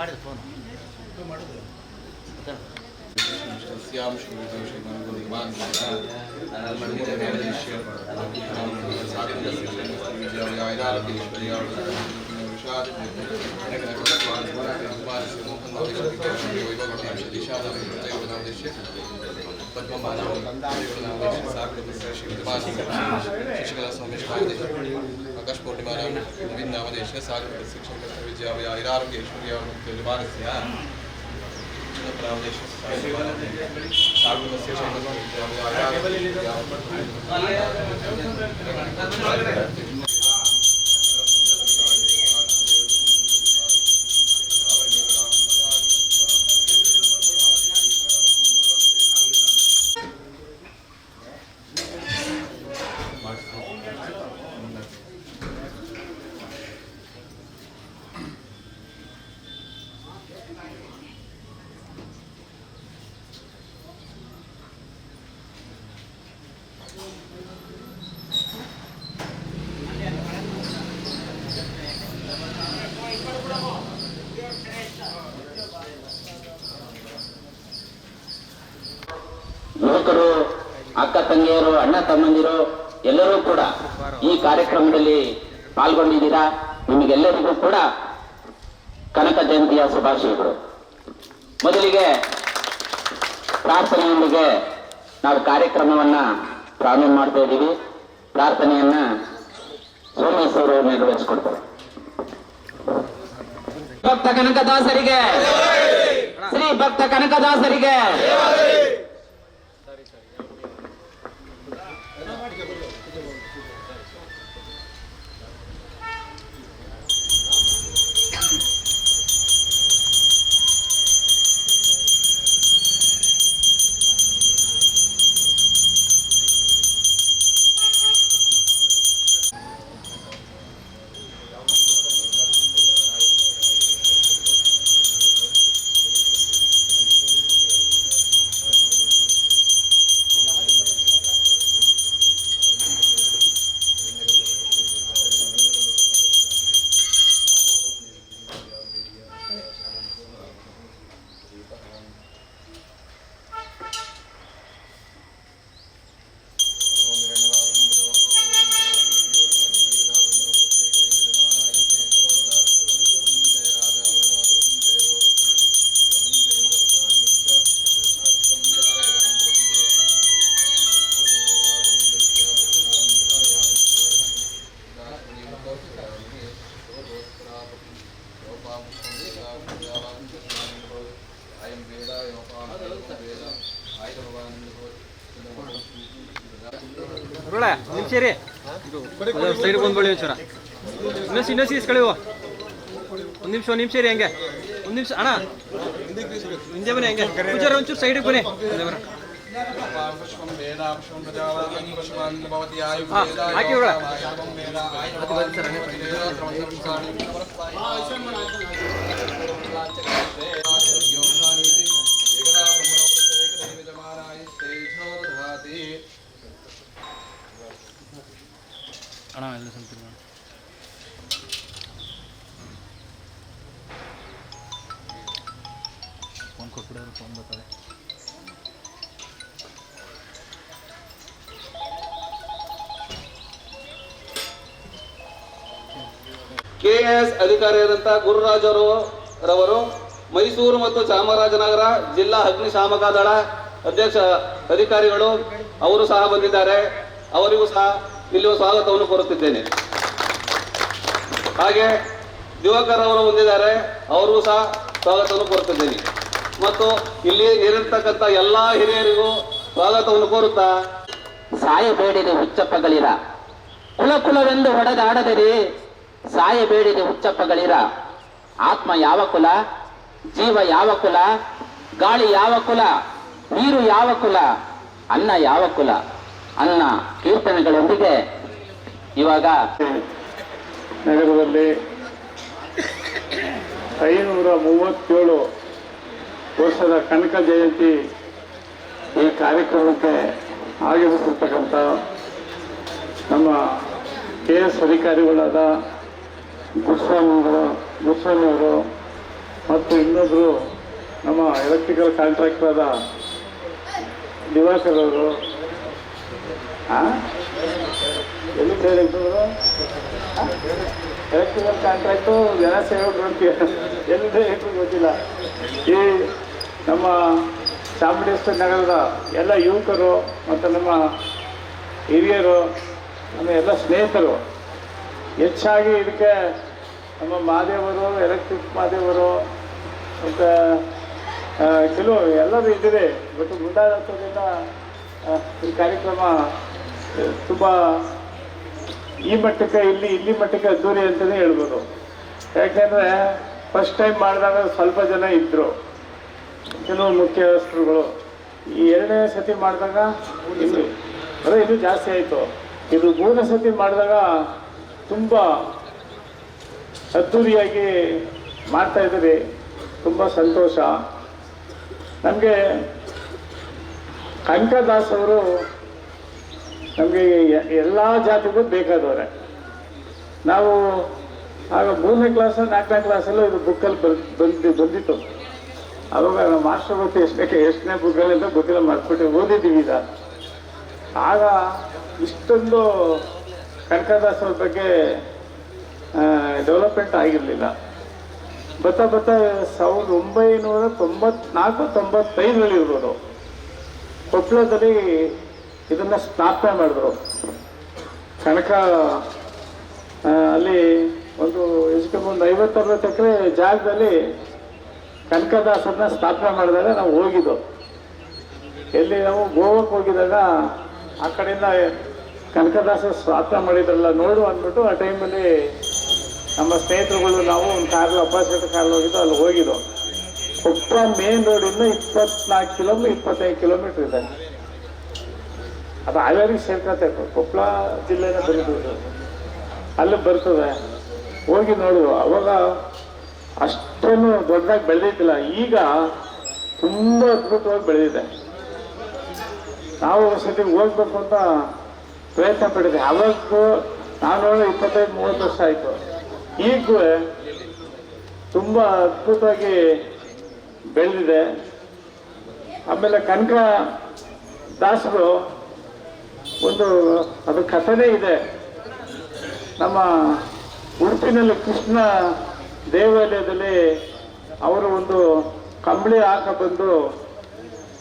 ಮಾಡಿದ್ರು phone almış mı? Bir şey bana dolayı var mı? Ben bir de böyle bir şey yaparım. Zaten bir şey yaparım. Ayrı ayrı gelişmeleri yardım ആകാശ പൂർണിമാരാണ് വിന്നാമദേശ സാഗര ശിക്ഷണ വിദ്യാഭ്യാസം ആയിരം ആരോഗ്യ ഐശ്വര്യ വാരസ്യ ಯುವಕರು ಅಣ್ಣ ತಮ್ಮಂದಿರು ಎಲ್ಲರೂ ಕೂಡ ಈ ಕಾರ್ಯಕ್ರಮದಲ್ಲಿ ಪಾಲ್ಗೊಂಡಿದ್ದೀರಾ? ನಿಮಗೆಲ್ಲರಿಗೂ ಕೂಡ ಕನಕ ಜಯಂತಿಯ ಶುಭಾಶಯಗಳು. ಮೊದಲಿಗೆ ಪ್ರಾರ್ಥನೆಯೊಂದಿಗೆ ನಾವು ಕಾರ್ಯಕ್ರಮವನ್ನ ಪ್ರಾರಂಭ ಮಾಡ್ತಾ ಇದ್ದೀವಿ. ಪ್ರಾರ್ಥನೆಯನ್ನ ಸೋಮೇಶ್ವರ ನೆರವೇರಿಸಿಕೊಡ್ತಾರೆ. ಭಕ್ತ ಕನಕದಾಸರಿಗೆ ಶ್ರೀ ಭಕ್ತ ಕನಕದಾಸರಿಗೆ ಇನ್ನೊಸಿ ಇನ್ನೊಸಿ ಇಸ್ಕಳಿವು ಒಂದು ನಿಮಿಷ ಒಂದು ನಿಮಿಷ ರೀ ಹಂಗೆ. ಒಂದು ನಿಮಿಷ ಅಣ್ಣ. ಹಿಂದೆ ಬನ್ನಿ ಹಂಗೆ. ಪೂಜಾರ ಒಂಚೂರು ಸೈಡಿಗೆ ಬನ್ನಿ. ಹಿಂದೆ ಬನ್ನಿ. ಹಾ, ಹಾಕಿ ಬಿಡ. ಮತ್ತೆ ಬನ್ನಿ ಸರ್, ಹಂಗೆ ಅಣ್ಣ ಎಲ್ಲ ಸ್ವಲ್ಪ ಬರ್ತದೆ ಕೆಎಸ್ ಅಧಿಕಾರಿಯಾದಂಥ ಗುರುರಾಜ್ ಅವರು ರವರು ಮೈಸೂರು ಮತ್ತು ಚಾಮರಾಜನಗರ ಜಿಲ್ಲಾ ಅಗ್ನಿಶಾಮಕ ದಳ ಅಧ್ಯಕ್ಷ ಅಧಿಕಾರಿಗಳು ಅವರು ಸಹ ಬಂದಿದ್ದಾರೆ. ಅವರಿಗೂ ಸಹ ಇಲ್ಲಿ ಸ್ವಾಗತವನ್ನು ಕೋರುತ್ತಿದ್ದೇನೆ. ಹಾಗೆ ದಿವಾಕರ್ ಅವರು ಬಂದಿದ್ದಾರೆ. ಅವರಿಗೂ ಸಹ ಸ್ವಾಗತವನ್ನು ಕೋರುತ್ತಿದ್ದೇನೆ. ಮತ್ತು ಇಲ್ಲಿ ನೀರಿರ್ತಕ್ಕಂಥ ಎಲ್ಲ ಹಿರಿಯರಿಗೂ ಸ್ವಾಗತವನ್ನು ಕೋರುತ್ತಾ. ಸಾಯಬೇಡಿದೆ ಹುಚ್ಚಪ್ಪಗಳಿರ. ಕುಲ ಕುಲವೆಂದು ಹೊಡೆದಾಡದಿರಿ. ಸಾಯಬೇಡಿದೆ ಹುಚ್ಚಪ್ಪಗಳಿರ. ಆತ್ಮ ಯಾವ ಕುಲ? ಜೀವ ಯಾವ ಕುಲ? ಗಾಳಿ ಯಾವ ಕುಲ? ನೀರು ಯಾವ ಕುಲ? ಅನ್ನ ಯಾವ ಕುಲ? ಅನ್ನ ಕೀರ್ತನೆಗಳೊಂದಿಗೆ ಇವಾಗ ನಗರದಲ್ಲಿ ಐನೂರ ಮೂವತ್ತೇಳು ವರ್ಷದ ಕನಕ ಜಯಂತಿ ಈ ಕಾರ್ಯಕ್ರಮಕ್ಕೆ ಆಗಮಿಸಿರ್ತಕ್ಕಂಥ ನಮ್ಮ ಕೆ ಎಸ್ ಅಧಿಕಾರಿಗಳಾದ ಗುರುಸ್ವಾಮಿಗಳು ಗುರುಸ್ವಾಮಿಯವರು ಮತ್ತು ಇನ್ನೊಬ್ಬರು ನಮ್ಮ ಎಲೆಕ್ಟ್ರಿಕಲ್ ಕಾಂಟ್ರಾಕ್ಟರ್ ಆದ ದಿವಾಕರ್ ಅವರು? ಎಲ್ಲಿ ಡೈರೆಕ್ಟರು ಎಲೆಕ್ಟ್ರಿಕಲ್ ಕಾಂಟ್ರಾಕ್ಟು ಜನ ಅಂತ. ಎಲ್ಲಿದೆ ಏನು ಗೊತ್ತಿಲ್ಲ. ಈ ನಮ್ಮ ಚಾಮುಂಡೇಶ್ವರಿ ನಗರದ ಎಲ್ಲ ಯುವಕರು ಮತ್ತು ನಮ್ಮ ಹಿರಿಯರು, ನಮ್ಮ ಎಲ್ಲ ಸ್ನೇಹಿತರು, ಹೆಚ್ಚಾಗಿ ಇದಕ್ಕೆ ನಮ್ಮ ಮಾದೇವರು ಎಲೆಕ್ಟ್ರಿಕ್ ಮಾದೇವರು ಮತ್ತು ಕೆಲವು ಎಲ್ಲರೂ ಇದ್ದೀರಿ. ಬಟ್ ಮುಂದಾಳತ್ವದಿಂದ ಈ ಕಾರ್ಯಕ್ರಮ ತುಂಬ ಈ ಮಟ್ಟಕ್ಕೆ, ಇಲ್ಲಿ ಇಲ್ಲಿ ಮಟ್ಟಕ್ಕೆ ಅದ್ದೂರಿ ಅಂತಲೇ ಹೇಳ್ಬೋದು. ಯಾಕೆಂದರೆ ಫಸ್ಟ್ ಟೈಮ್ ಮಾಡಿದಾಗ ಸ್ವಲ್ಪ ಜನ ಇದ್ದರು ಕೆಲವು ಮುಖ್ಯಸ್ಥರುಗಳು ಈ ಎರಡನೇ ಸತಿ ಮಾಡಿದಾಗ ಇಲ್ಲಿ ಅದೇ ಇದು ಜಾಸ್ತಿ ಆಯಿತು. ಇದು ಮೂರನೇ ಸತಿ ಮಾಡಿದಾಗ ತುಂಬ ಅದ್ಧೂರಿಯಾಗಿ ಮಾಡ್ತಾ ಇದ್ದೀರಿ. ತುಂಬ ಸಂತೋಷ. ನಮಗೆ ಕನಕದಾಸ್ ಅವರು ನಮಗೆ ಎಲ್ಲ ಜಾತಿಗೂ ಬೇಕಾದವ್ರೆ. ನಾವು ಆಗ ಮೂರನೇ ಕ್ಲಾಸ್ ನಾಲ್ಕನೇ ಕ್ಲಾಸಲ್ಲೂ ಇದು ಬುಕ್ಕಲ್ಲಿ ಬಂದು ಬಂದಿತ್ತು. ಅವಾಗ ಮಾಸ್ಟರ್ ಗೊತ್ತು ಎಷ್ಟನೇ ಎಷ್ಟನೇ ಅಂತ ಗೊತ್ತಿಲ್ಲ, ಮರ್ತ್ಬಿಟ್ಟು ಓದಿದ್ದೀವಿ ಈಗ. ಆಗ ಇಷ್ಟೊಂದು ಕನಕದಾಸರ ಬಗ್ಗೆ ಡೆವಲಪ್ಮೆಂಟ್ ಆಗಿರಲಿಲ್ಲ. ಬರ್ತಾ ಬರ್ತಾ ಸಾವಿರದ ಒಂಬೈನೂರ ತೊಂಬತ್ನಾಲ್ಕು, ತೊಂಬತ್ತೈದರಲ್ಲಿ ಇರ್ಬೋದು ಕೊಪ್ಪಳದಲ್ಲಿ ಇದನ್ನು ಸ್ಥಾಪನೆ ಮಾಡಿದ್ರು. ಕನಕ ಅಲ್ಲಿ ಒಂದು ಎಷ್ಟು ಒಂದು ಐವತ್ತರವತ್ತು ಎಕರೆ ಜಾಗದಲ್ಲಿ ಕನಕದಾಸರನ್ನ ಸ್ಥಾಪನೆ ಮಾಡಿದಾಗ ನಾವು ಹೋಗಿದ್ದು. ಎಲ್ಲಿ ನಾವು ಗೋವಾಕ್ಕೆ ಹೋಗಿದಾಗ ಆ ಕಡೆಯಿಂದ ಕನಕದಾಸ ಸ್ಥಾಪನೆ ಮಾಡಿದ್ರಲ್ಲ ನೋಡು ಅಂದ್ಬಿಟ್ಟು ಆ ಟೈಮಲ್ಲಿ ನಮ್ಮ ಸ್ನೇಹಿತರುಗಳು ನಾವು ಒಂದು ಕಾರಲ್ಲಿ ಅಪಾಸಿಟ್ ಕಾರಲ್ಲಿ ಹೋಗಿದ್ದು, ಅಲ್ಲಿ ಹೋಗಿದ್ದು. ಕೊಪ್ಪ ಮೇನ್ ರೋಡಿಂದ ಇಪ್ಪತ್ನಾಲ್ಕು ಕಿಲೋಮೀಟರ್ ಇಪ್ಪತ್ತೈದು ಕಿಲೋಮೀಟರ್ ಇದೆ. ಅದು ಹಾವೇರಿ ಸೇರ್ಕತ್ತೆ ಕೊಪ್ಪಳ ಜಿಲ್ಲೆನ ಬರೀಬೋದು ಅಲ್ಲಿ ಬರ್ತದೆ. ಹೋಗಿ ನೋಡು. ಅವಾಗ ಅಷ್ಟೇನು ದೊಡ್ಡದಾಗಿ ಬೆಳೆದಿದ್ದಿಲ್ಲ. ಈಗ ತುಂಬ ಅದ್ಭುತವಾಗಿ ಬೆಳೆದಿದೆ. ನಾವು ಸತಿ ಹೋಗ್ಬೇಕು ಅಂತ ಪ್ರಯತ್ನ ಪಟ್ಟಿದ್ದೆ. ಅವತ್ತು ನಾನು ಇಪ್ಪತ್ತೈದು, ಮೂವತ್ತು ವರ್ಷ ಆಯಿತು. ಈಗ ತುಂಬ ಅದ್ಭುತವಾಗಿ ಬೆಳೆದಿದೆ. ಆಮೇಲೆ ಕನಕ ದಾಸರು ಒಂದು ಅದು ಕಥೆನೇ ಇದೆ. ನಮ್ಮ ಉಡುಪಿನಲ್ಲಿ ಕೃಷ್ಣ ದೇವಾಲಯದಲ್ಲಿ ಅವರು ಒಂದು ಕಂಬಳಿ ಹಾಕ ಬಂದು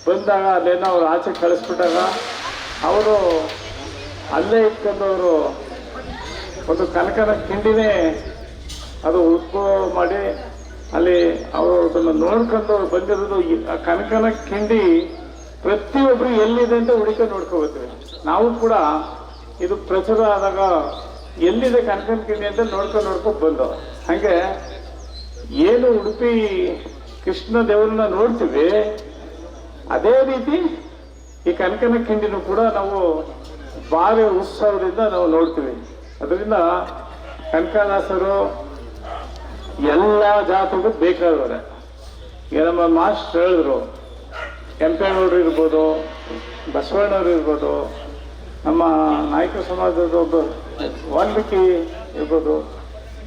ಬಂದಾಗ ಅಲ್ಲೇನೋ ಅವ್ರು ಆಚೆ ಕಳಿಸ್ಬಿಟ್ಟಾಗ ಅವರು ಅಲ್ಲೇ ಇಟ್ಕೊಂಡು ಅವರು ಒಂದು ಕನಕನ ಕಿಂಡಿನೇ ಅದು ಉಪ್ಪು ಮಾಡಿ ಅಲ್ಲಿ ಅವರು ಅದನ್ನು ನೋಡ್ಕೊಂಡು ಬಂದಿರೋದು ಆ ಕನಕನ ಕಿಂಡಿ ಪ್ರತಿಯೊಬ್ಬರು ಎಲ್ಲಿದೆ ಅಂತ ಹುಡುಕ ನೋಡ್ಕೋಬೇಕು ನಾವು ಕೂಡ ಇದು ಪ್ರಚುರ ಆದಾಗ ಎಲ್ಲಿದೆ ಕನಕನ ಕಿಂಡಿ ಅಂತ ನೋಡ್ಕೊಂಡು ನೋಡ್ಕೊಂಡು ಬಂದು. ಹಾಗೆ ಏನು ಉಡುಪಿ ಕೃಷ್ಣ ದೇವರನ್ನ ನೋಡ್ತೀವಿ, ಅದೇ ರೀತಿ ಈ ಕನಕನ ಕಿಂಡಿನೂ ಕೂಡ ನಾವು ಭಾರಿ ಉತ್ಸವದಿಂದ ನಾವು ನೋಡ್ತೀವಿ. ಅದರಿಂದ ಕನಕದಾಸರು ಎಲ್ಲ ಜಾತಿಗೂ ಬೇಕಾದವ್ರೆ. ಈಗ ನಮ್ಮ ಮಾಸ್ಟರ್ ಹೇಳಿದ್ರು ಕೆಂಪೇಗೌಡರು ಇರ್ಬೋದು, ಬಸವಣ್ಣವ್ರು ಇರ್ಬೋದು, ನಮ್ಮ ನಾಯಕ ಸಮಾಜದ ಒಬ್ಬ ವಾಲ್ಮೀಕಿ ಇರ್ಬೋದು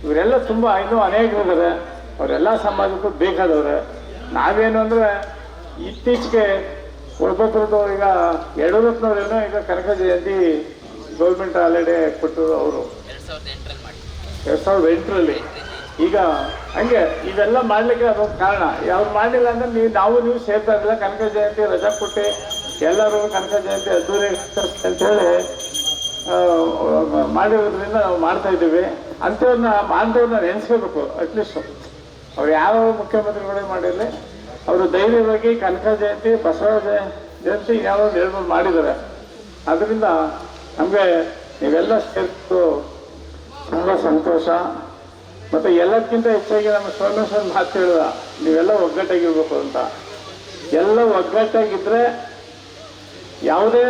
ಇವರೆಲ್ಲ ತುಂಬ ಇನ್ನೂ ಅನೇಕರಿದ್ದಾರೆ. ಅವರೆಲ್ಲ ಸಮಾಜಕ್ಕೂ ಬೇಕಾದವ್ರೆ. ನಾವೇನು ಅಂದರೆ ಇತ್ತೀಚೆಗೆ ಒಬ್ಬೊಬ್ರದ್ದು ಈಗ ಯಡಿಯೂರಪ್ಪನವರೇನೋ ಈಗ ಕನಕ ಜಯಂತಿ ಗೌರ್ಮೆಂಟ್ ಆಲ್ರೆಡಿ ಕೊಟ್ಟರು ಅವರು. ಎರಡು ಸಾವಿರದ ಎಂಟರಲ್ಲಿ. ಈಗ ಹಂಗೆ ಇವೆಲ್ಲ ಮಾಡ್ಲಿಕ್ಕೆ ಅದೊಂದು ಕಾರಣ. ಅವ್ರು ಮಾಡಲಿಲ್ಲ ಅಂದ್ರೆ ನೀವು ನಾವು ನೀವು ಸೇರ್ತಾ ಇರಲಿಲ್ಲ ಕನಕ ಜಯಂತಿ ರಜಾ ಕೊಟ್ಟು. ಎಲ್ಲರೂ ಕನಕ ಜಯಂತಿ ಅದ್ದೂರಿ ಅಂತೇಳಿ ಆ, ಮಾಡಿರೋದ್ರಿಂದ ನಾವು ಮಾಡ್ತಾ ಇದ್ದೀವಿ. ಅಂಥವ್ರನ್ನ ಅಂಥವ್ರನ್ನ ನೆನೆಸ್ಕೋಬೇಕು ಅಟ್ಲೀಸ್ಟ್ ಅವ್ರು ಯಾವ ಮುಖ್ಯಮಂತ್ರಿಗಳೇ ಮಾಡಿರಲಿ, ಅವರು ಧೈರ್ಯವಾಗಿ ಕನಕ ಜಯಂತಿ, ಬಸವ ಜಯ ಜಯಂತಿ ಯಾವುದೋ ನಿರ್ಮಾಣ ಮಾಡಿದ್ದಾರೆ. ಅದರಿಂದ ನಮಗೆ ನೀವೆಲ್ಲ ಸೇರಿದ್ದು ತುಂಬ ಸಂತೋಷ. ಮತ್ತು ಎಲ್ಲಕ್ಕಿಂತ ಹೆಚ್ಚಾಗಿ ನಮ್ಮ ಸೋಮೇಶ್ವರ್ ಮಾತು ಹೇಳಿದ, ನೀವೆಲ್ಲ ಒಗ್ಗಟ್ಟಾಗಿರ್ಬೇಕು ಅಂತ. ಎಲ್ಲ ಒಗ್ಗಟ್ಟಾಗಿದ್ದರೆ ಯಾವುದೇ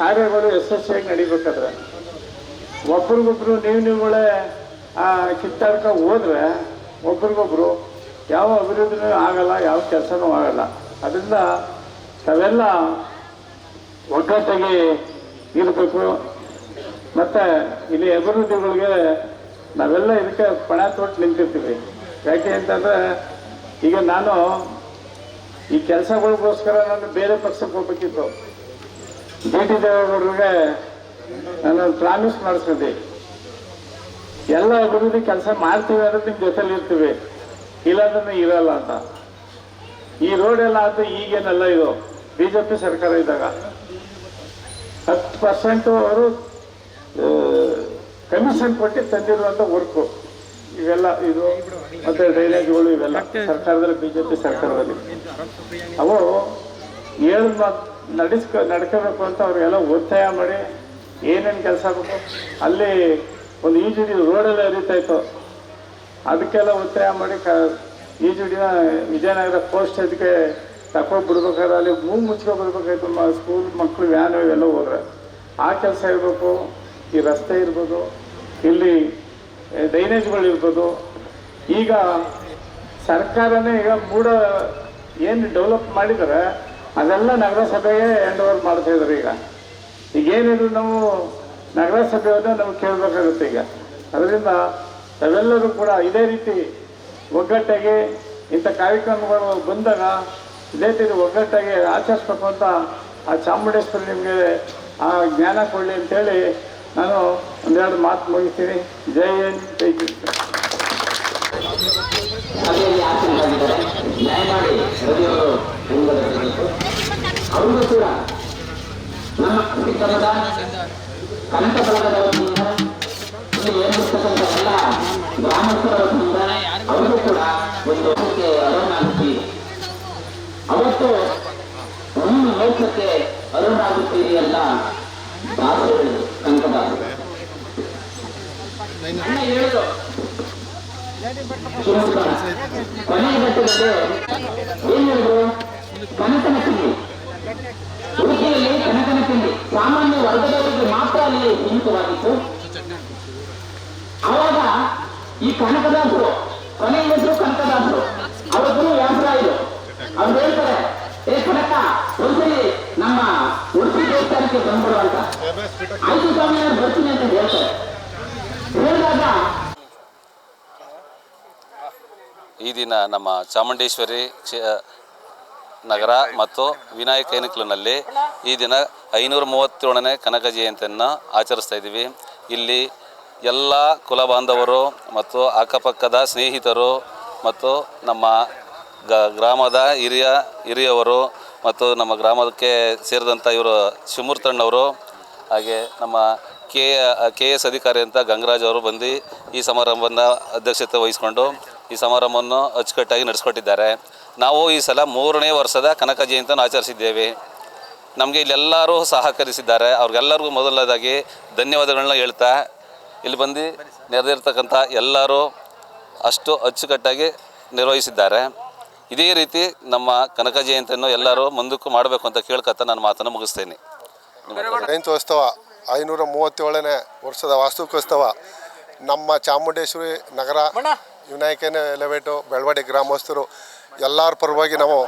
ಕಾರ್ಯಗಳು ಯಶಸ್ವಿಯಾಗಿ ನಡಿಬೇಕಾದ್ರೆ ಒಬ್ರಿಗೊಬ್ರು ನೀವು ನೀವುಗಳೇ ಕಿತ್ತಾಡ್ಕ ಹೋದ್ರೆ ಒಬ್ರಿಗೊಬ್ರು ಯಾವ ಅಭಿವೃದ್ಧಿನೂ ಆಗಲ್ಲ, ಯಾವ ಕೆಲಸನೂ ಆಗಲ್ಲ. ಅದರಿಂದ ತಾವೆಲ್ಲ ಒಗ್ಗಟ್ಟಾಗಿ ಇರಬೇಕು. ಮತ್ತು ಇಲ್ಲಿ ಅಭಿವೃದ್ಧಿಗಳಿಗೆ ನಾವೆಲ್ಲ ಇದಕ್ಕೆ ಪಣ ತೊಟ್ಟು ನಿಂತಿರ್ತೀವಿ. ಯಾಕೆ ಅಂತಂದರೆ ಈಗ ನಾನು ಈ ಕೆಲಸಗಳಿಗೋಸ್ಕರ ನಾನು ಬೇರೆ ಪಕ್ಷಕ್ಕೆ ಹೋಗ್ಬೇಕಿತ್ತು. ಡಿ ಟಿ ದೇವೇಗೌಡರಿಗೆ ಪ್ರಾಮಿಸ್ ಮಾಡಿಸ್ಕೊಂಡಿ ಎಲ್ಲ ಅಭಿವೃದ್ಧಿ ಕೆಲಸ ಮಾಡ್ತೀವಿ ಅಂದ್ರೆ ನಿಮ್ಮ ಜೊತೆಲಿ ಇರ್ತೀವಿ. ಇಲ್ಲಾಂದ್ರೆ ಇರಲ್ಲ ಅಂತ. ಈ ರೋಡ್ ಎಲ್ಲ ಆದ್ರೆ ಈಗೇನೆಲ್ಲ ಇದು ಬಿ ಜೆ ಪಿ ಸರ್ಕಾರ ಇದ್ದಾಗ. ಹತ್ತು ಪರ್ಸೆಂಟು ಅವರು ಕಮಿಷನ್ ಕೊಟ್ಟು ತಂದಿರುವಂಥ ವರ್ಕು ಇವೆಲ್ಲ ಇದು ಮತ್ತೆ ಡ್ರೈನೇಜ್ಗಳು ಇವೆಲ್ಲ ಸರ್ಕಾರದಲ್ಲಿ ಬಿ ಜೆ ಪಿ ಸರ್ಕಾರದಲ್ಲಿ. ಅವು ಏಳು ನಡೆಸ್ಕೊ, ನಡ್ಕೋಬೇಕು ಅಂತ ಅವ್ರಿಗೆಲ್ಲ ಒತ್ತಾಯ ಮಾಡಿ ಏನೇನು ಕೆಲಸ ಆಗಬೇಕು? ಅಲ್ಲಿ ಒಂದು ಈಜುಡಿ ರೋಡೆಲ್ಲ ಹರಿತಾ ಇತ್ತು. ಅದಕ್ಕೆಲ್ಲ ಒತ್ತಾಯ ಮಾಡಿ ಕ, ಈಜುಡಿನ ವಿಜಯನಗರ ಪೋಸ್ಟ್ ಅದಕ್ಕೆ ತಕೊಂಡು ಬಿಡ್ಬೇಕಾದ್ರೆ ಅಲ್ಲಿ ಮೂ ಮುಚ್ಕೊಂಡು ಬರ್ಬೇಕಾಯ್ತು. ಮ, ಸ್ಕೂಲ್ ಮಕ್ಕಳು ವ್ಯಾನ್ ಇವೆಲ್ಲ ಹೋದ್ರೆ. ಆ ಕೆಲಸ ಇರಬೇಕು, ಈ ರಸ್ತೆ ಇರ್ಬೋದು, ಇಲ್ಲಿ ಡ್ರೈನೇಜ್ಗಳು ಇರ್ಬೋದು. ಈಗ ಸರ್ಕಾರನೇ ಈಗ ಮೂಡ ಏನು ಡೆವಲಪ್ ಮಾಡಿದ್ದಾರೆ ಅದೆಲ್ಲ ನಗರಸಭೆಗೆ ಹ್ಯಾಂಡ್ ಓವರ್ ಮಾಡ್ತಾ ಈಗ. ಈಗ ಏನಿದ್ರು ನಾವು ನಗರಸಭೆಯನ್ನು ನಾವು ಕೇಳಬೇಕಾಗುತ್ತೆ ಈಗ. ಅದರಿಂದ ನಾವೆಲ್ಲರೂ ಕೂಡ ಇದೇ ರೀತಿ ಒಗ್ಗಟ್ಟಾಗಿ ಇಂಥ ಕಾರ್ಯಕ್ರಮಗಳು ಬಂದಾಗ ಇದೇ ರೀತಿ ಒಗ್ಗಟ್ಟಾಗಿ ಆಚರಿಸ್ಬೇಕು ಅಂತ ಆ ಚಾಮುಂಡೇಶ್ವರಿ ನಿಮಗೆ ಆ ಜ್ಞಾನ ಕೊಡಲಿ ಅಂತೇಳಿ ನಾನು ಒಂದೆರಡು ಮಾತು ಮುಗಿಸ್ತೀನಿ. ಜೈ ಹಿಂದ್, ಜೈ ಕೃಷ್ಣ ಸಭೆಯಲ್ಲಿ ಅವರಿಗೂ ಕೂಡ. ನಮ್ಮ ಅಸ್ತಿತ್ವದ ಏನಿರ್ತಕ್ಕಂಥ ಎಲ್ಲ ಗ್ರಾಮಸ್ಥರ ಅವರಿಗೂ ಕೂಡ ಒಂದು ಹೋಗಕ್ಕೆ ಅರುಣಾಗುತ್ತೀರಿ. ಅವತ್ತು ನಮ್ಮ ಮೋಕ್ಷಕ್ಕೆ ಅರುಣಾಗುತ್ತೀರಿ ಅಂತ ದಾಸರು ಕನಕದಾಸರು ಅಣ್ಣ ಹೇಳಿದ್ರು ಕೊನೆಯ ಘಟ್ಟದಲ್ಲಿ ಏನ್ ಹೇಳಿದ್ರು ಕನಕನ ತಿಂಡಿ ಉಡುಪಿಯಲ್ಲಿ ಕನಕನ ತಿಂಡಿ ಸಾಮಾನ್ಯ ವರ್ಗದವರಿಗೆ ಮಾತ್ರ ಅಲ್ಲಿ ಸೀಮಿತವಾಗಿತ್ತು ಆವಾಗ ಈ ಕನಕದಾಸರು ಕೊನೆಯ ಹೆಸರು ಕನಕದಾಸರು ಅವರದ್ದು ವ್ಯಾಸರಾಯರು. ಅವ್ರು ಹೇಳ್ತಾರೆ, ಏ ಕನಕ ನಮ್ಮ ಉಡುಪಿ ದೇವಸ್ಥಾನಕ್ಕೆ ಬಂದ್ಬಿಡು ಅಂತ. ಆಯ್ತು ಸ್ವಾಮಿ ಬರ್ತೀನಿ ಅಂತ ಹೇಳ್ತಾರೆ. ಹೇಳಿದಾಗ ಈ ದಿನ ನಮ್ಮ ಚಾಮುಂಡೇಶ್ವರಿ ನಗರ ಮತ್ತು ವಿನಾಯಕ ಎನಿಕಲ್ನಲ್ಲಿ ಈ ದಿನ ಐನೂರ ಮೂವತ್ತೇಳನೇ ಕನಕ ಜಯಂತಿಯನ್ನು ಆಚರಿಸ್ತಾ ಇದ್ದೀವಿ. ಇಲ್ಲಿ ಎಲ್ಲ ಕುಲ ಬಾಂಧವರು ಮತ್ತು ಅಕ್ಕಪಕ್ಕದ ಸ್ನೇಹಿತರು ಮತ್ತು ನಮ್ಮ ಗ, ಗ್ರಾಮದ ಹಿರಿಯ, ಹಿರಿಯವರು ಮತ್ತು ನಮ್ಮ ಗ್ರಾಮಕ್ಕೆ ಸೇರಿದಂಥ ಇವರು ಶಿವಮೂರ್ತಣ್ಣವರು ಹಾಗೆ ನಮ್ಮ ಕೆ ಕೆ ಎಸ್ ಅಧಿಕಾರಿ ಅಂತ ಗಂಗರಾಜ್ ಅವರು ಬಂದು ಈ ಸಮಾರಂಭವನ್ನು ಅಧ್ಯಕ್ಷತೆ ವಹಿಸಿಕೊಂಡು ಈ ಸಮಾರಂಭವನ್ನು ಅಚ್ಚುಕಟ್ಟಾಗಿ ನಡೆಸ್ಕೊಟ್ಟಿದ್ದಾರೆ. ನಾವು ಈ ಸಲ ಮೂರನೇ ವರ್ಷದ ಕನಕ ಜಯಂತಿಯನ್ನು ಆಚರಿಸಿದ್ದೇವೆ. ನಮಗೆ ಇಲ್ಲೆಲ್ಲರೂ ಸಹಕರಿಸಿದ್ದಾರೆ. ಅವ್ರಿಗೆಲ್ಲರಿಗೂ ಮೊದಲನೇದಾಗಿ ಧನ್ಯವಾದಗಳನ್ನ ಹೇಳ್ತಾ ಇಲ್ಲಿ ಬಂದು ನೆರೆದಿರ್ತಕ್ಕಂಥ ಎಲ್ಲರೂ ಅಷ್ಟು ಅಚ್ಚುಕಟ್ಟಾಗಿ ನಿರ್ವಹಿಸಿದ್ದಾರೆ. ಇದೇ ರೀತಿ ನಮ್ಮ ಕನಕ ಜಯಂತಿಯನ್ನು ಎಲ್ಲರೂ ಮುಂದಕ್ಕೂ ಮಾಡಬೇಕು ಅಂತ ಕೇಳ್ಕೊತಾ ನಾನು ಮಾತನ್ನು ಮುಗಿಸ್ತೇನೆ. ಜಯಂತ್ಯೋತ್ಸವ ಐನೂರ ಮೂವತ್ತೇಳನೇ ವರ್ಷದ ವಾಸ್ತುಕೋತ್ಸವ ನಮ್ಮ ಚಾಮುಂಡೇಶ್ವರಿ ನಗರ ವಿನಾಯಕನ ಎಲೆವೇಟು ಬೆಳವಡಿ ಗ್ರಾಮಸ್ಥರು ಎಲ್ಲರ ಪರವಾಗಿ ನಾವು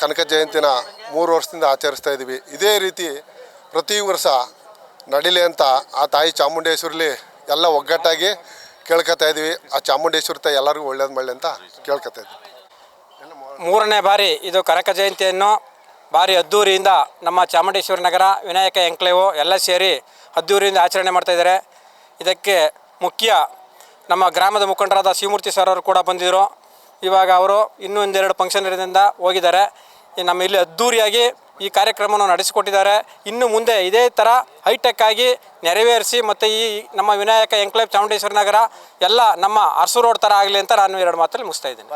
ಕನಕ ಜಯಂತಿನ ಮೂರು ವರ್ಷದಿಂದ ಆಚರಿಸ್ತಾ ಇದ್ದೀವಿ ಇದೇ ರೀತಿ ಪ್ರತಿ ವರ್ಷ ನಡೀಲಿ ಅಂತ ಆ ತಾಯಿ ಚಾಮುಂಡೇಶ್ವರಿಲಿ ಎಲ್ಲ ಒಗ್ಗಟ್ಟಾಗಿ ಕೇಳ್ಕೊತಾ ಇದ್ದೀವಿ ಆ ಚಾಮುಂಡೇಶ್ವರಿ ತಾಯಿ ಎಲ್ಲರಿಗೂ ಒಳ್ಳೇದು ಮಾಡಲಿ ಅಂತ ಕೇಳ್ಕೊತಾ ಇದ್ದೀವಿ ಮೂರನೇ ಬಾರಿ ಇದು ಕನಕ ಜಯಂತಿಯನ್ನು ಭಾರಿ ಅದ್ದೂರಿಯಿಂದ ನಮ್ಮ ಚಾಮುಂಡೇಶ್ವರಿ ನಗರ, ವಿನಾಯಕ ಎಂಕ್ಲೇವು ಎಲ್ಲ ಸೇರಿ ಅದ್ದೂರಿಯಿಂದ ಆಚರಣೆ ಮಾಡ್ತಾ ಇದ್ದಾರೆ ಇದಕ್ಕೆ ಮುಖ್ಯ ನಮ್ಮ ಗ್ರಾಮದ ಮುಖಂಡರಾದ ಶಿವಮೂರ್ತಿ ಸರ್ ಅವರು ಕೂಡ ಬಂದಿದ್ದರು ಇವಾಗ ಅವರು ಇನ್ನೂ ಒಂದೆರಡು ಫಂಕ್ಷನ್ ಇರೋದ್ರಿಂದ ಹೋಗಿದ್ದಾರೆ. ನಮ್ಮ ಇಲ್ಲಿ ಅದ್ದೂರಿಯಾಗಿ ಈ ಕಾರ್ಯಕ್ರಮವನ್ನು ನಡೆಸಿಕೊಟ್ಟಿದ್ದಾರೆ. ಇನ್ನು ಮುಂದೆ ಇದೇ ಥರ ಹೈಟೆಕ್ ಆಗಿ ನೆರವೇರಿಸಿ ಮತ್ತು ಈ ನಮ್ಮ ವಿನಾಯಕ ಎಂಕ್ಲೇವ್ ಚಾಮುಂಡೇಶ್ವರಿ ನಗರ ಎಲ್ಲ ನಮ್ಮ ಅರಸು ರೋಡ್ ಥರ ಆಗಲಿ ಅಂತ ನಾನು ಎರಡು ಮಾತಲ್ಲಿ ಮುಗಿಸ್ತಾ ಇದ್ದೀನಿ.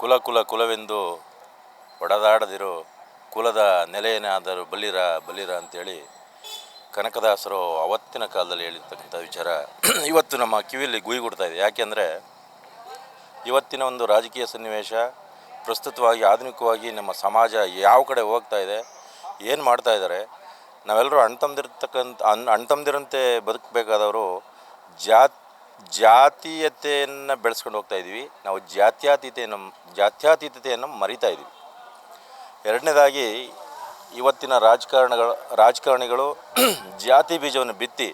ಕುಲ ಕುಲ, ಕುಲವೆಂದು ಒಡೆದಾಡದಿರೋ ಕುಲದ ನೆಲೆಯೇನಾದರೂ ಬಲ್ಲಿರ ಬಲ್ಲಿರ ಅಂತೇಳಿ ಕನಕದಾಸರು ಅವತ್ತಿನ ಕಾಲದಲ್ಲಿ ಹೇಳಿರ್ತಕ್ಕಂಥ ವಿಚಾರ ಇವತ್ತು ನಮ್ಮ ಕಿವಿಯಲ್ಲಿ ಗುಯಿಗುಡ್ತಾ ಇದೆ. ಯಾಕೆಂದರೆ ಇವತ್ತಿನ ಒಂದು ರಾಜಕೀಯ ಸನ್ನಿವೇಶ, ಪ್ರಸ್ತುತವಾಗಿ ಆಧುನಿಕವಾಗಿ ನಮ್ಮ ಸಮಾಜ ಯಾವ ಕಡೆ ಹೋಗ್ತಾ ಇದೆ, ಏನು ಮಾಡ್ತಾ ಇದ್ದಾರೆ ನಾವೆಲ್ಲರೂ ಅಣ್ತಂದಿರ್ತಕ್ಕಂಥ, ಅನ್, ಅಣ್ತಂದಿರಂತೆ ಬದುಕಬೇಕಾದವರು ಜಾತ್, ಜಾತೀಯತೆಯನ್ನು ಬೆಳೆಸ್ಕೊಂಡು ಹೋಗ್ತಾ ಇದ್ದೀವಿ ನಾವು ಜಾತ್ಯಾತೀತೆಯನ್ನು, ಜಾತ್ಯಾತೀತತೆಯನ್ನು ಮರಿತಾ ಇದ್ದೀವಿ ಎರಡನೇದಾಗಿ ಇವತ್ತಿನ ರಾಜಕಾರಣಗಳು, ರಾಜಕಾರಣಿಗಳು ಜಾತಿ ಬೀಜವನ್ನು ಬಿತ್ತಿ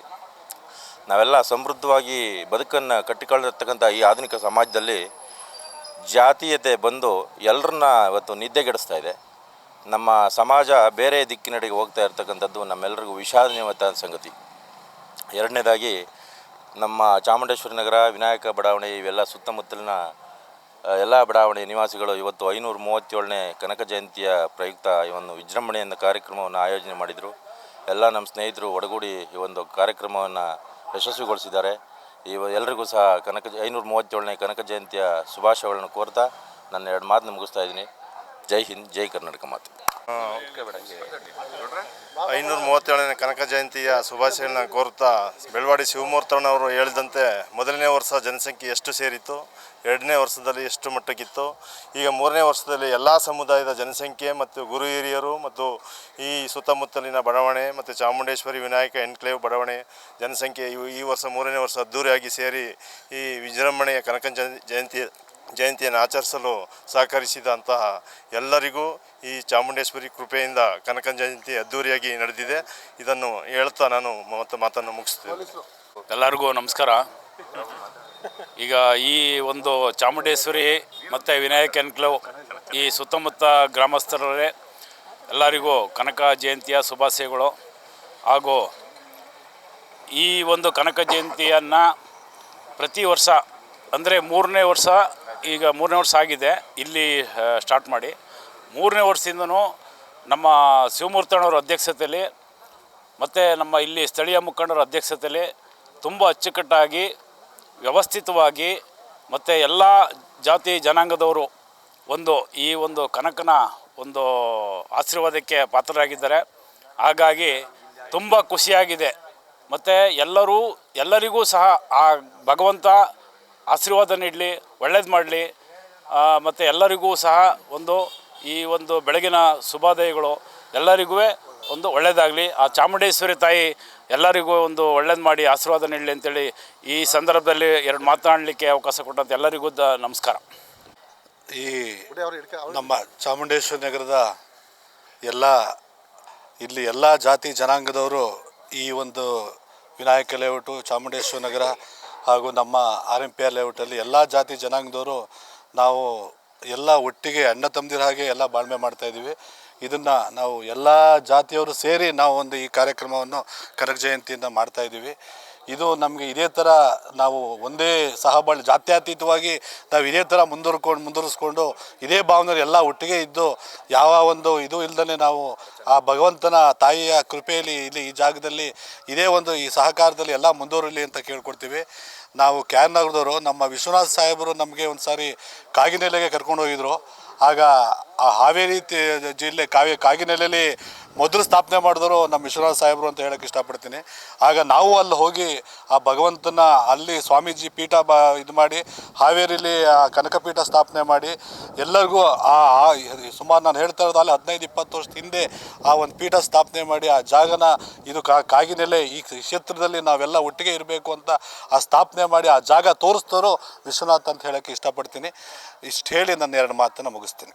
ನಾವೆಲ್ಲ ಸಮೃದ್ಧವಾಗಿ ಬದುಕನ್ನು ಕಟ್ಟಿಕೊಳ್ಳಿರ್ತಕ್ಕಂಥ ಈ ಆಧುನಿಕ ಸಮಾಜದಲ್ಲಿ ಜಾತೀಯತೆ ಬಂದು ಎಲ್ಲರನ್ನ ಇವತ್ತು ನಿದ್ದೆಗೆಡಿಸ್ತಾ ಇದೆ. ನಮ್ಮ ಸಮಾಜ ಬೇರೆ ದಿಕ್ಕಿನಡೆಗೆ ಹೋಗ್ತಾ ಇರ್ತಕ್ಕಂಥದ್ದು ನಮ್ಮೆಲ್ಲರಿಗೂ ವಿಷಾದನೀಯವಾದ ಸಂಗತಿ. ಎರಡನೇದಾಗಿ ನಮ್ಮ ಚಾಮುಂಡೇಶ್ವರಿ ನಗರ, ವಿನಾಯಕ ಬಡಾವಣೆ ಇವೆಲ್ಲ ಸುತ್ತಮುತ್ತಲಿನ ಎಲ್ಲ ಬಡಾವಣೆ ನಿವಾಸಿಗಳು ಇವತ್ತು ಐನೂರ ಮೂವತ್ತೇಳನೇ ಕನಕ ಜಯಂತಿಯ ಪ್ರಯುಕ್ತ ಈ ಒಂದು ವಿಜೃಂಭಣೆಯಿಂದ ಕಾರ್ಯಕ್ರಮವನ್ನು ಆಯೋಜನೆ ಮಾಡಿದರು. ಎಲ್ಲ ನಮ್ಮ ಸ್ನೇಹಿತರು ಒಡಗೂಡಿ ಈ ಒಂದು ಕಾರ್ಯಕ್ರಮವನ್ನು ಯಶಸ್ವಿಗೊಳಿಸಿದ್ದಾರೆ. ಇವ ಎಲ್ರಿಗೂ ಸಹ ಕನಕ ಐನೂರ ಮೂವತ್ತೇಳನೇ ಕನಕ ಜಯಂತಿಯ ಶುಭಾಶಯಗಳನ್ನು ಕೋರ್ತಾ ನನ್ನ ಎರಡು ಮಾತನ್ನು ಮುಗಿಸ್ತಾ ಇದ್ದೀನಿ. ಜೈ ಹಿಂದ್, ಜೈ ಕರ್ನಾಟಕ ಮಾತು. ಐನೂರ ಮೂವತ್ತೇಳನೇ ಕನಕ ಜಯಂತಿಯ ಶುಭಾಶಯಗಳನ್ನ ಕೋರುತ್ತಾ ಬೆಳವಾಡಿ ಶಿವಮೂರ್ತನವರು ಹೇಳಿದಂತೆ ಮೊದಲನೇ ವರ್ಷ ಜನಸಂಖ್ಯೆ ಎಷ್ಟು ಸೇರಿತ್ತು, ಎರಡನೇ ವರ್ಷದಲ್ಲಿ ಎಷ್ಟು ಮಟ್ಟಕ್ಕಿತ್ತು, ಈಗ ಮೂರನೇ ವರ್ಷದಲ್ಲಿ ಎಲ್ಲ ಸಮುದಾಯದ ಜನಸಂಖ್ಯೆ ಮತ್ತು ಗುರು ಹಿರಿಯರು ಮತ್ತು ಈ ಸುತ್ತಮುತ್ತಲಿನ ಬಡಾವಣೆ ಮತ್ತು ಚಾಮುಂಡೇಶ್ವರಿ ವಿನಾಯಕ ಎನ್ಕ್ಲೇವ್ ಬಡಾವಣೆ ಜನಸಂಖ್ಯೆ ಈ ವರ್ಷ ಮೂರನೇ ವರ್ಷ ಅದ್ದೂರಿಯಾಗಿ ಸೇರಿ ಈ ವಿಜೃಂಭಣೆಯ ಕನಕ ಜಯ- ಜಯಂತಿ ಜಯಂತಿಯನ್ನು ಆಚರಿಸಲು ಸಹಕರಿಸಿದಂತಹ ಎಲ್ಲರಿಗೂ ಈ ಚಾಮುಂಡೇಶ್ವರಿ ಕೃಪೆಯಿಂದ ಕನಕ ಜಯಂತಿ ಅದ್ಧೂರಿಯಾಗಿ ನಡೆದಿದೆ. ಇದನ್ನು ಹೇಳ್ತಾ ನಾನು ಮತ್ತೆ ಮಾತನ್ನು ಮುಗಿಸ್ತೇನೆ. ಎಲ್ಲರಿಗೂ ನಮಸ್ಕಾರ. ಈಗ ಈ ಒಂದು ಚಾಮುಂಡೇಶ್ವರಿ ಮತ್ತು ವಿನಾಯಕ ಎನ್ಕ್ಲವ್ ಈ ಸುತ್ತಮುತ್ತ ಗ್ರಾಮಸ್ಥರೇ ಎಲ್ಲರಿಗೂ ಕನಕ ಜಯಂತಿಯ ಶುಭಾಶಯಗಳು. ಹಾಗೂ ಈ ಒಂದು ಕನಕ ಜಯಂತಿಯನ್ನು ಪ್ರತಿ ವರ್ಷ ಅಂದರೆ ಮೂರನೇ ವರ್ಷ ಈಗ ಮೂರನೇ ವರ್ಷ ಆಗಿದೆ, ಇಲ್ಲಿ ಸ್ಟಾರ್ಟ್ ಮಾಡಿ. ಮೂರನೇ ವರ್ಷದಿಂದನೂ ನಮ್ಮ ಶಿವಮೂರ್ತಣ್ಣವ್ರ ಅಧ್ಯಕ್ಷತೆಯಲ್ಲಿ ಮತ್ತು ನಮ್ಮ ಇಲ್ಲಿ ಸ್ಥಳೀಯ ಮುಖಂಡರ ಅಧ್ಯಕ್ಷತೆಯಲ್ಲಿ ತುಂಬ ಅಚ್ಚುಕಟ್ಟಾಗಿ, ವ್ಯವಸ್ಥಿತವಾಗಿ ಮತ್ತು ಎಲ್ಲ ಜಾತಿ ಜನಾಂಗದವರು ಒಂದು ಈ ಒಂದು ಕನಕನ ಒಂದು ಆಶೀರ್ವಾದಕ್ಕೆ ಪಾತ್ರರಾಗಿದ್ದಾರೆ. ಹಾಗಾಗಿ ತುಂಬ ಖುಷಿಯಾಗಿದೆ. ಮತ್ತು ಎಲ್ಲರೂ, ಎಲ್ಲರಿಗೂ ಸಹ ಆ ಭಗವಂತ ಆಶೀರ್ವಾದ ನೀಡಲಿ ಒಳ್ಳೇದು ಮಾಡಲಿ. ಮತ್ತು ಎಲ್ಲರಿಗೂ ಸಹ ಒಂದು ಈ ಒಂದು ಬೆಳಗಿನ ಶುಭಾದಯಗಳು ಎಲ್ಲರಿಗೂ ಒಂದು ಒಳ್ಳೆಯದಾಗಲಿ ಆ ಚಾಮುಂಡೇಶ್ವರಿ ತಾಯಿ ಎಲ್ಲರಿಗೂ ಒಂದು ಒಳ್ಳೇದು ಮಾಡಿ ಆಶೀರ್ವಾದ ನೀಡಲಿ ಅಂತೇಳಿ ಈ ಸಂದರ್ಭದಲ್ಲಿ ಎರಡು ಮಾತನಾಡಲಿಕ್ಕೆ ಅವಕಾಶ ಕೊಟ್ಟಂತ ಎಲ್ಲರಿಗೂ ದ ನಮಸ್ಕಾರ. ಈ ನಮ್ಮ ಚಾಮುಂಡೇಶ್ವರಿ ನಗರದ ಎಲ್ಲ ಇಲ್ಲಿ ಎಲ್ಲ ಜಾತಿ ಜನಾಂಗದವರು ಈ ಒಂದು ವಿನಾಯಕ ಲೇಔಟು ಚಾಮುಂಡೇಶ್ವರಿ ನಗರ ಹಾಗೂ ನಮ್ಮ ಆರ್ ಎಂ ಪಿ ಆರ್ ಲೇಔಟಲ್ಲಿ ಎಲ್ಲ ಜಾತಿ ಜನಾಂಗದವರು ನಾವು ಎಲ್ಲ ಒಟ್ಟಿಗೆ ಅಣ್ಣ ತಮ್ಮದಿರ ಹಾಗೆ ಎಲ್ಲ ಬಾಳ್ಮೆ ಮಾಡ್ತಾ ಇದ್ದೀವಿ. ಇದನ್ನು ನಾವು ಎಲ್ಲ ಜಾತಿಯವರು ಸೇರಿ ನಾವು ಒಂದು ಈ ಕಾರ್ಯಕ್ರಮವನ್ನು ಕನಕ ಜಯಂತಿಯಿಂದ ಮಾಡ್ತಾ ಇದ್ದೀವಿ. ಇದು ನಮಗೆ ಇದೇ ಥರ ನಾವು ಒಂದೇ ಸಹಬಾಳ್ ಜಾತ್ಯತೀತವಾಗಿ ನಾವು ಇದೇ ಥರ ಮುಂದುವರ್ಕೊಂಡು, ಮುಂದುವರಿಸ್ಕೊಂಡು ಇದೇ ಭಾವನೆ ಎಲ್ಲ ಒಟ್ಟಿಗೆ ಇದ್ದು ಯಾವ ಒಂದು ಇದು ಇಲ್ದೇ ನಾವು ಆ ಭಗವಂತನ ತಾಯಿಯ ಕೃಪೆಯಲ್ಲಿ ಇಲ್ಲಿ ಈ ಜಾಗದಲ್ಲಿ ಇದೇ ಒಂದು ಈ ಸಹಕಾರದಲ್ಲಿ ಎಲ್ಲ ಮುಂದುವರಿಲಿ ಅಂತ ಕೇಳ್ಕೊಡ್ತೀವಿ. ನಾವು ಕ್ಯಾನ್ ನಗರದವರು ನಮ್ಮ ವಿಶ್ವನಾಥ್ ಸಾಹೇಬರು ನಮಗೆ ಒಂದು ಸಾರಿ ಕಾಗಿನೆಲೆಗೆ ಕರ್ಕೊಂಡು ಹೋಗಿದ್ರು. ಆಗ ಆ ಹಾವೇರಿ ಜಿಲ್ಲೆ ಕಾವ್ಯ ಕಾಗಿನೆಲೆಯಲ್ಲಿ ಮೊದಲು ಸ್ಥಾಪನೆ ಮಾಡಿದ್ರು ನಮ್ಮ ವಿಶ್ವನಾಥ ಸಾಹೇಬರು ಅಂತ ಹೇಳಕ್ಕೆ ಇಷ್ಟಪಡ್ತೀನಿ. ಆಗ ನಾವು ಅಲ್ಲಿ ಹೋಗಿ ಆ ಭಗವಂತನ ಅಲ್ಲಿ ಸ್ವಾಮೀಜಿ ಪೀಠ ಬ ಇದು ಮಾಡಿ, ಹಾವೇರಿಲಿ ಆ ಕನಕಪೀಠ ಸ್ಥಾಪನೆ ಮಾಡಿ, ಎಲ್ಲರಿಗೂ ಆ ಸುಮಾರು ನಾನು ಹೇಳ್ತಾ ಇರೋದು ಅಲ್ಲಿ ಹದಿನೈದು, ಇಪ್ಪತ್ತು ವರ್ಷದ ಹಿಂದೆ ಆ ಒಂದು ಪೀಠ ಸ್ಥಾಪನೆ ಮಾಡಿ, ಆ ಜಾಗನ ಇದು ಕಾಗಿನೆಲೆ ಈ ಕ್ಷೇತ್ರದಲ್ಲಿ ನಾವೆಲ್ಲ ಒಟ್ಟಿಗೆ ಇರಬೇಕು ಅಂತ ಆ ಸ್ಥಾಪನೆ ಮಾಡಿ ಆ ಜಾಗ ತೋರಿಸ್ತಾರೋ ವಿಶ್ವನಾಥ್ ಅಂತ ಹೇಳೋಕ್ಕೆ ಇಷ್ಟಪಡ್ತೀನಿ. ಇಷ್ಟು ಹೇಳಿ ನನ್ನ ಎರಡು ಮಾತನ್ನು ಮುಗಿಸ್ತೀನಿ.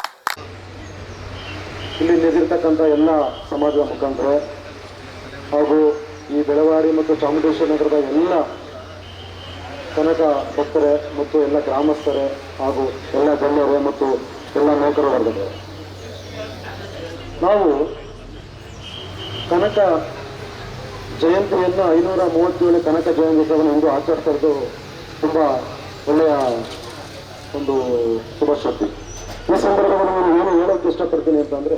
ಇಲ್ಲಿ ನೆರೆದಿರ್ತಕ್ಕಂಥ ಎಲ್ಲ ಸಮಾಜದ ಮುಖಂಡರು ಹಾಗೂ ಈ ಬೆಳವಾಡಿ ಮತ್ತು ಚಾಮುಂಡೇಶ್ವರ ನಗರದ ಎಲ್ಲ ಕನಕ ಭಕ್ತರೇ ಮತ್ತು ಎಲ್ಲ ಗ್ರಾಮಸ್ಥರೇ ಹಾಗೂ ಎಲ್ಲ ಗಣ್ಯರೇ ಮತ್ತು ಎಲ್ಲ ನೌಕರರು ವರ್ಗದವರು. ನಾವು ಕನಕ ಜಯಂತಿಯನ್ನು ಐನೂರ ಮೂವತ್ತೇಳು ಕನಕ ಜಯಂತಿಯನ್ನು ಇಂದು ಆಚರಿಸೋದು ಇರೋದು ತುಂಬ ಒಳ್ಳೆಯ ಒಂದು ಶುಭ ಈ ಸಂದರ್ಭದಲ್ಲಿ ನಾನು ಏನು ಹೇಳೋಕೆ ಇಷ್ಟಪಡ್ತೀನಿ ಅಂತಂದರೆ,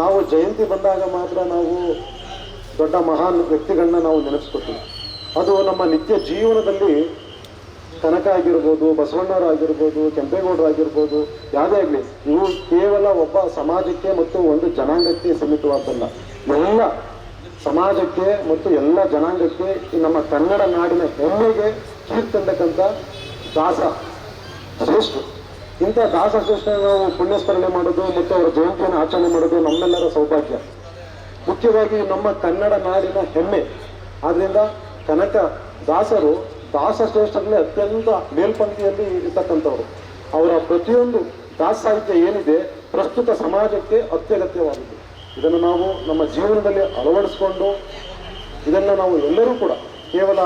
ನಾವು ಜಯಂತಿ ಬಂದಾಗ ಮಾತ್ರ ನಾವು ದೊಡ್ಡ ಮಹಾನ್ ವ್ಯಕ್ತಿಗಳನ್ನ ನಾವು ನೆನೆಸ್ಕೊತೀವಿ. ಅದು ನಮ್ಮ ನಿತ್ಯ ಜೀವನದಲ್ಲಿ ಕನಕ ಆಗಿರ್ಬೋದು ಬಸವಣ್ಣವರಾಗಿರ್ಬೋದು ಕೆಂಪೇಗೌಡರಾಗಿರ್ಬೋದು ಯಾವುದೇ ಆಗಲಿ, ಇವು ಕೇವಲ ಒಬ್ಬ ಸಮಾಜಕ್ಕೆ ಮತ್ತು ಒಂದು ಜನಾಂಗಕ್ಕೆ ಸೀಮಿತವಾದ್ದಲ್ಲ ಎಲ್ಲ ಸಮಾಜಕ್ಕೆ ಮತ್ತು ಎಲ್ಲ ಜನಾಂಗಕ್ಕೆ ನಮ್ಮ ಕನ್ನಡ ನಾಡಿನ ಹೆಮ್ಮೆಗೆ ಕೀರ್ತಂತಕ್ಕಂಥ ದಾಸ ಶ್ರೇಷ್ಠ ಇಂಥ ದಾಸ ಶ್ರೇಷ್ಠ ನಾವು ಪುಣ್ಯಸ್ಮರಣೆ ಮಾಡೋದು ಮತ್ತು ಅವರ ಜಯಂತಿಯನ್ನು ಆಚರಣೆ ಮಾಡೋದು ನಮ್ಮೆಲ್ಲರ ಸೌಭಾಗ್ಯ. ಮುಖ್ಯವಾಗಿ ನಮ್ಮ ಕನ್ನಡ ನಾಡಿನ ಹೆಮ್ಮೆ. ಆದ್ದರಿಂದ ಕನಕ ದಾಸರು ದಾಸ ಶ್ರೇಷ್ಠರಲ್ಲಿ ಅತ್ಯಂತ ಮೇಲ್ಪಂಕ್ತಿಯಲ್ಲಿ ಇರ್ತಕ್ಕಂಥವ್ರು. ಅವರ ಪ್ರತಿಯೊಂದು ದಾಸ ಸಾಹಿತ್ಯ ಏನಿದೆ, ಪ್ರಸ್ತುತ ಸಮಾಜಕ್ಕೆ ಅತ್ಯಗತ್ಯವಾಗಿದೆ ಇದನ್ನು ನಾವು ನಮ್ಮ ಜೀವನದಲ್ಲಿ ಅಳವಡಿಸ್ಕೊಂಡು, ಇದನ್ನು ನಾವು ಎಲ್ಲರೂ ಕೂಡ ಕೇವಲ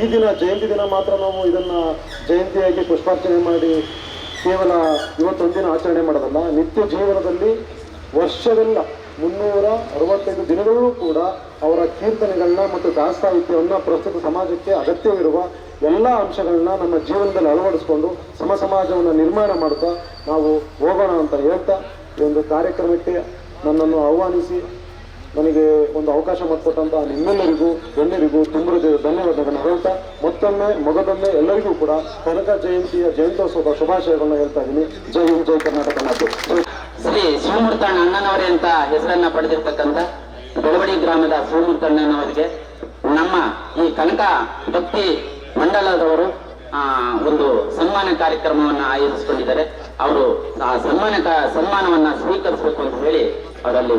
ಈ ದಿನ ಜಯಂತಿ ದಿನ ಮಾತ್ರ ನಾವು ಇದನ್ನು ಜಯಂತಿಯಾಗಿ ಪುಷ್ಪಾರ್ಚನೆ ಮಾಡಿ ಕೇವಲ ಇವತ್ತೊಂದಿನ ಆಚರಣೆ ಮಾಡೋದಲ್ಲ, ನಿತ್ಯ ಜೀವನದಲ್ಲಿ ವರ್ಷವೆಲ್ಲ ಮುನ್ನೂರ ಅರವತ್ತೈದು ದಿನಗಳೂ ಕೂಡ ಅವರ ಕೀರ್ತನೆಗಳನ್ನ ಮತ್ತು ದಾಸ ಸಾಹಿತ್ಯವನ್ನು ಪ್ರಸ್ತುತ ಸಮಾಜಕ್ಕೆ ಅಗತ್ಯವಿರುವ ಎಲ್ಲ ಅಂಶಗಳನ್ನ ನಮ್ಮ ಜೀವನದಲ್ಲಿ ಅಳವಡಿಸ್ಕೊಂಡು ಸಮ ಸಮಾಜವನ್ನು ನಿರ್ಮಾಣ ಮಾಡ್ತಾ ನಾವು ಹೋಗೋಣ ಅಂತ ಹೇಳ್ತಾ ಈ ಒಂದು ಕಾರ್ಯಕ್ರಮಕ್ಕೆ ನನ್ನನ್ನು ಆಹ್ವಾನಿಸಿ. ನನಗೆ ಒಂದು ಅವಕಾಶ ಮಾಡಿಕೊಟ್ಟಂತಹ ನಿಮ್ಮೆಲ್ಲರಿಗೂ ಗಣ್ಯರಿಗೂ ತುಂಬ ಧನ್ಯವಾದಗಳನ್ನು ಹೇಳ್ತಾ, ಮತ್ತೊಮ್ಮೆ, ಮಗದೊಮ್ಮೆ ಎಲ್ಲರಿಗೂ ಕೂಡ ಕನಕ ಜಯಂತಿಯ ಜಯಂತ್ಯೋತ್ಸವದ ಶುಭಾಶಯಗಳನ್ನ ಹೇಳ್ತಾ ಇದ್ದೀನಿ. ಜೈ ಹಿಂದ್, ಜೈ ಕರ್ನಾಟಕ ಮಾತು ಶ್ರೀ ಶಿವಮೂರ್ತಣ್ಣ ಅಣ್ಣನವರೇ ಅಂತ ಹೆಸರನ್ನ ಪಡೆದಿರ್ತಕ್ಕಂಥ ಬೆಳವಡಿ ಗ್ರಾಮದ ಶಿವಮೂರ್ತಣ್ಣನವರಿಗೆ ನಮ್ಮ ಈ ಕನಕ ಭಕ್ತಿ ಮಂಡಲದವರು ಒಂದು ಸನ್ಮಾನ ಕಾರ್ಯಕ್ರಮವನ್ನು ಆಯೋಜಿಸಿಕೊಂಡಿದ್ದಾರೆ. ಅವರು ಆ ಸನ್ಮಾನ ಸನ್ಮಾನವನ್ನ ಸ್ವೀಕರಿಸಬೇಕು ಅಂತ ಹೇಳಿ ಅವರಲ್ಲಿ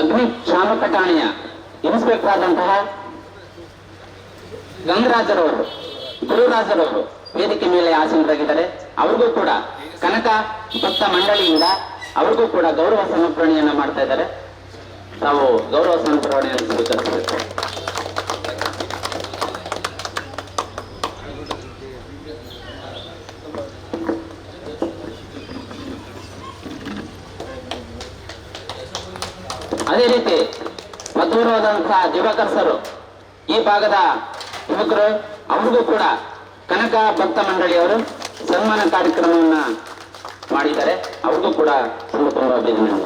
ಅಗ್ನಿಶಾಮಕ ಠಾಣೆಯ ಇನ್ಸ್ಪೆಕ್ಟರ್ ಆದಂತಹ ಗಂಗರಾಜರವರು, ಗುರುರಾಜರವರು ವೇದಿಕೆ ಮೇಲೆ ಆಸೀನರಾಗಿದ್ದಾರೆ. ಅವ್ರಿಗೂ ಕೂಡ ಕನಕ ಭಕ್ತ ಮಂಡಳಿಯಿಂದ ಅವ್ರಿಗೂ ಕೂಡ ಗೌರವ ಸಮರ್ಪಣೆಯನ್ನ ಮಾಡ್ತಾ ಇದ್ದಾರೆ. ತಾವು ಗೌರವ ಸಮರ್ಪಣೆಯನ್ನು ಸ್ವೀಕರಿಸಬೇಕು. ಅದೇ ರೀತಿ ಮಧುರವಾದಂತಹ ದಿವಾಕರ್ ಸರ್ ಈ ಭಾಗದ ಯುವಕರು, ಅವ್ರಿಗೂ ಕೂಡ ಕನಕ ಭಕ್ತ ಮಂಡಳಿಯವರು ಸನ್ಮಾನ ಕಾರ್ಯಕ್ರಮವನ್ನ ಮಾಡಿದ್ದಾರೆ. ಅವ್ರಿಗೂ ಕೂಡ ತುಂಬ ಅಭಿನಂದನೆ